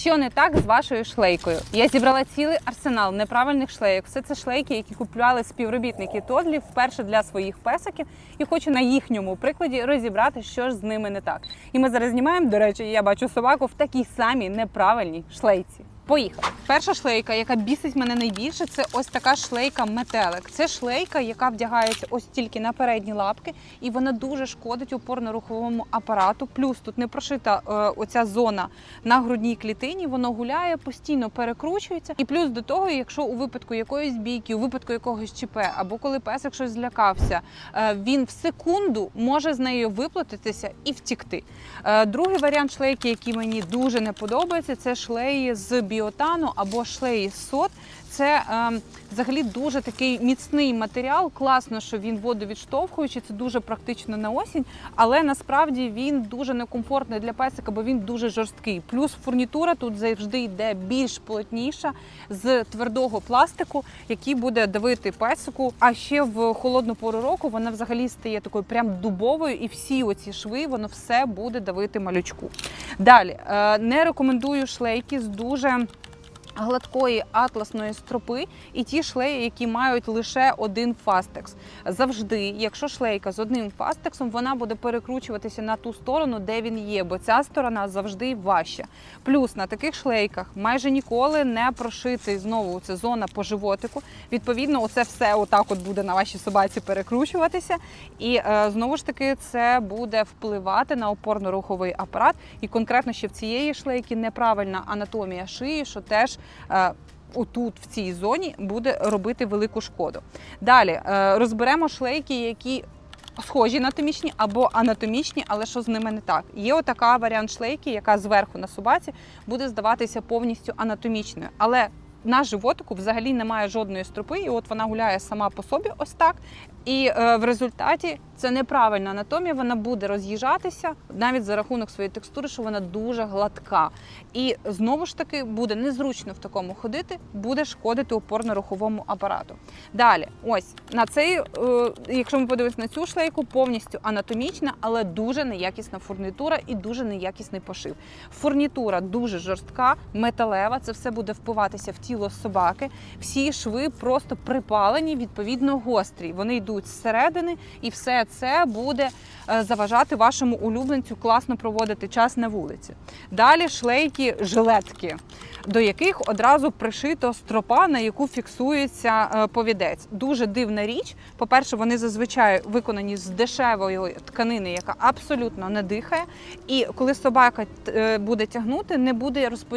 Що не так з вашою шлейкою? Я зібрала цілий арсенал неправильних шлейок. Все це шлейки, які купували співробітники Тодлі вперше для своїх песиків, і хочу на їхньому прикладі розібрати, що ж з ними не так. І ми зараз знімаємо. До речі, я бачу собаку в такій самій неправильній шлейці. Поїхали. Перша шлейка, яка бісить мене найбільше, це ось така шлейка метелик. Це шлейка, яка вдягається ось тільки на передні лапки, і вона дуже шкодить опорно-руховому апарату. Плюс тут не прошита е, оця зона на грудній клітині, воно гуляє, постійно перекручується. І плюс до того, якщо у випадку якоїсь бійки, у випадку якогось ЧП, або коли песик щось злякався, е, він в секунду може з нею виплатитися і втікти. Е, Другий варіант шлейки, який мені дуже не подобається, це шлеї з біотану або шлеї сот. Це е, взагалі дуже такий міцний матеріал. Класно, що він водовідштовхуючий, це дуже практично на осінь, але насправді він дуже некомфортний для песика, бо він дуже жорсткий. Плюс фурнітура тут завжди йде більш плотніша з твердого пластику, який буде давити песику. А ще в холодну пору року вона взагалі стає такою прям дубовою, і всі оці шви воно все буде давити малючку. Далі е, не рекомендую шлейки з дуже гладкої атласної стропи і ті шлеї, які мають лише один фастекс. Завжди, якщо шлейка з одним фастексом, вона буде перекручуватися на ту сторону, де він є, бо ця сторона завжди важча. Плюс на таких шлейках майже ніколи не прошитий знову це зона по животику. Відповідно, оце все отак от буде на вашій собаці перекручуватися. І е, знову ж таки це буде впливати на опорно-руховий апарат. І конкретно ще в цієї шлейки неправильна анатомія шиї, що теж отут, в цій зоні, буде робити велику шкоду. Далі е, розберемо шлейки, які. Схожі анатомічні або анатомічні, але що з ними не так. Є отака варіант шлейки, яка зверху на собаці буде здаватися повністю анатомічною. Але на животику взагалі немає жодної стропи, і от вона гуляє сама по собі, ось так. І е, в результаті це неправильна анатомія, вона буде роз'їжджатися навіть за рахунок своєї текстури, що вона дуже гладка. І знову ж таки буде незручно в такому ходити, буде шкодити опорно-руховому апарату. Далі, ось на цей, е, якщо ми подивимося на цю шлейку, повністю анатомічна, але дуже неякісна фурнітура і дуже неякісний пошив. Фурнітура дуже жорстка, металева. Це все буде впиватися в тіло собаки. Всі шви просто припалені, відповідно гострі. Вони йдуть зсередини, і все це буде е, заважати вашому улюбленцю класно проводити час на вулиці. Далі шлейки, жилетки, до яких одразу пришито стропа, на яку фіксується е, повідець. Дуже дивна річ. По-перше, вони зазвичай виконані з дешевої тканини, яка абсолютно не дихає. І коли собака е, буде тягнути, не буде розподіляти